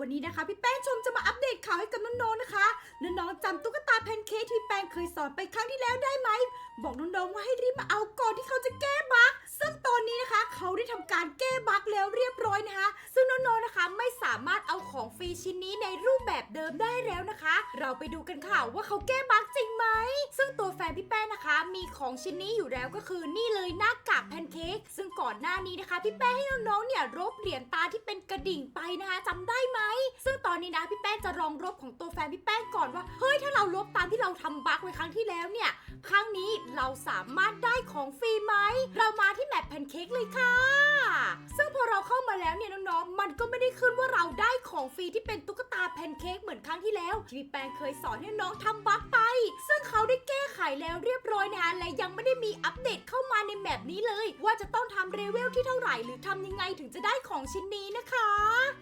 วันนี้นะคะ พี่แป้งชมจะมาอัปเดตข่าวให้กับน้องๆนะคะน้องๆจำตุ๊กตาแพนเค้กที่แป้งเคยสอนไปครั้งที่แล้วได้ไหมบอกน้องๆว่าให้รีบมาเอาก่อนที่เขาจะแก้บั๊กซึ่งตอนนี้นะคะ เขาได้ทำการแก้บั๊กแล้วเรียบร้อยนะคะ ซึ่งน้องๆ รีชิ้นนี้ในรูปแบบเดิมได้แล้วนะคะ เราไปดูกันค่ะว่าเขาแก้บั๊กจริงไหม ซึ่งตัวแฟนพี่แป้งนะคะ มีของชิ้นนี้อยู่แล้วก็คือนี่เลยหน้ากากแพนเค้กซึ่งก่อนหน้านี้นะคะ พี่แป้งให้น้องๆเนี่ยรบเหรียญตาที่เป็นกระดิ่งไปนะคะจำได้ไหม ซึ่งตอนนี้นะพี่แป้งจะลองรบของตัวแฟนพี่แป้งก่อนว่าเฮ้ยถ้าเราลบตามที่เราทำบั๊กไว้ครั้งที่แล้วเนี่ยครั้งนี้เราสามารถได้ของฟรีไหมเรามาที่แมปแพนเค้กเลยค่ะ ซึ่งพอเราเข้ามาแล้วเนี่ยน้องๆ มันก็ไม่ได้ขึ้นว่าเราได้ของฟรีที่เป็นตุ๊กตาแพนเค้กเหมือนครั้งที่แล้วที่พี่แปงเคยสอนให้น้องทำบั๊กไป ซึ่งเขาได้แก้ไขแล้วเรียบร้อยนะคะและยังไม่ได้มีอัปเดตเข้ามาในแมปนี้เลย ว่าจะต้องทำเรเวลที่เท่าไหร่หรือทำยังไงถึงจะได้ของชิ้นนี้นะคะ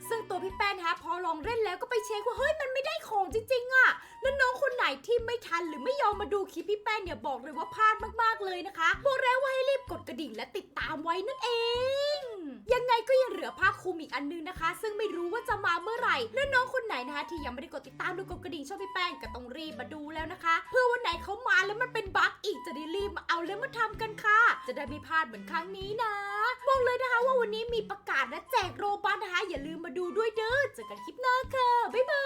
ซึ่งตัวพี่แป้งนะคะพอลองเล่นแล้วก็ไปเช็คว่าเฮ้ยมันไม่ได้ของจริงๆอะแล้วน้องคนไหนที่ไม่ทันหรือไม่ยอมมาดูคลิปพี่แป้งเนี่ยบอกเลยว่าพลาดมากๆเลยนะคะบอกแล้วว่าให้รีบกดกระดิ่งและติดตามไว้นั่นเอง ยังไงก็ยังเหลือภาคคุมอีกอันนึงนะคะ ซึ่งไม่รู้ว่าจะมาเมื่อไหร่และน้องคนไหนนะคะ ที่ยังไม่ได้กดติดตามดูกดกระดิ่งช่องพี่แป้งก็ต้องรีบมาดูแล้วนะคะ เพื่อวันไหนเขามาแล้วมันเป็นบั๊กอีกจะได้รีบมาเอาแล้วมาทำกันค่ะ จะได้ไม่พลาดเหมือนครั้งนี้นะบอกเลยนะคะว่าวันนี้มีประกาศและแจกโรบัสนะคะ อย่าลืมมาดูด้วยเด้อเจอกันคลิปหน้าค่ะบ๊ายบาย